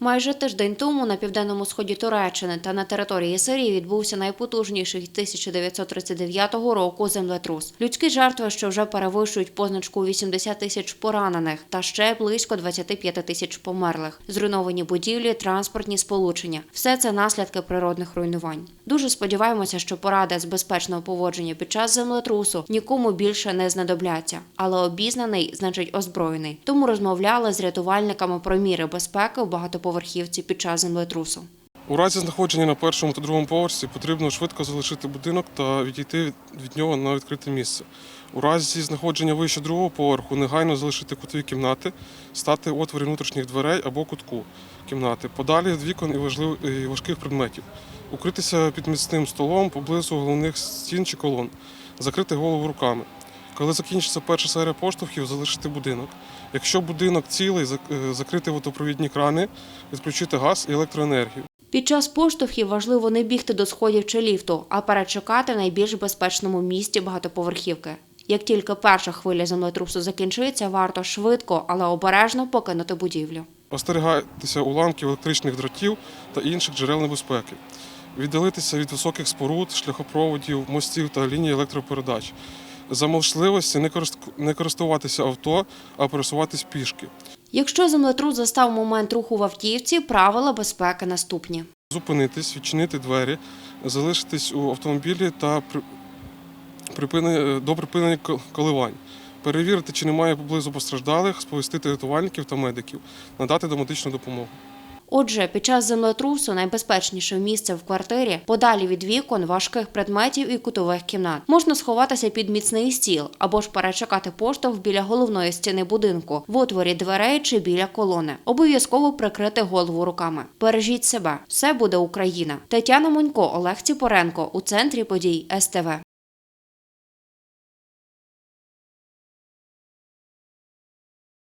Майже тиждень тому на південному сході Туреччини та на території Сирії відбувся найпотужніший 1939 року землетрус. Людські жертви, що вже перевищують позначку у 80 тисяч поранених, та ще близько 25 тисяч померлих. Зруйновані будівлі, транспортні сполучення все це наслідки природних руйнувань. Дуже сподіваємося, що поради з безпечного поводження під час землетрусу нікому більше не знадобляться. Але обізнаний значить озброєний. Тому розмовляли з рятувальниками про міри безпеки в у багатоповерхівці під час землетрусу. У разі знаходження на першому та другому поверсі потрібно швидко залишити будинок та відійти від- нього на відкрите місце. У разі знаходження вище другого поверху негайно залишити кутові кімнати, стати отворі внутрішніх дверей або кутку кімнати, подалі від вікон і важких предметів, укритися під міцним столом поблизу головних стін чи колон, закрити голову руками. Коли закінчиться перша серія поштовхів, залишити будинок. Якщо будинок цілий, е, закрити водопровідні крани, відключити газ і електроенергію. Під час поштовхів важливо не бігти до сходів чи ліфту, а перечекати в найбільш безпечному місці багатоповерхівки. Як тільки перша хвиля землетрусу закінчиться, варто швидко, але обережно покинути будівлю. Остерігайтеся уламків електричних дротів та інших джерел небезпеки. Віддалитися від високих споруд, шляхопроводів, мостів та ліній електропередач. За можливості не корист- не користуватися авто, а пересуватись пішки. Якщо землетрус застав момент руху в автівці, правила безпеки наступні. Зупинитись, відчинити двері, залишитись у автомобілі та до припинення ко- коливань. Перевірити, чи немає поблизу постраждалих, сповістити рятувальників та медиків, надати домедичну допомогу. Отже, під час землетрусу найбезпечніше місце в квартирі подалі від вікон, важких предметів і кутових кімнат. Можна сховатися під міцний стіл або ж перечекати поштовх біля головної стіни будинку, в отворі дверей чи біля колони. Обов'язково прикрити голову руками. Бережіть себе, все буде Україна. Тетяна Монько, Олег Ціпоренко у центрі подій СТВ.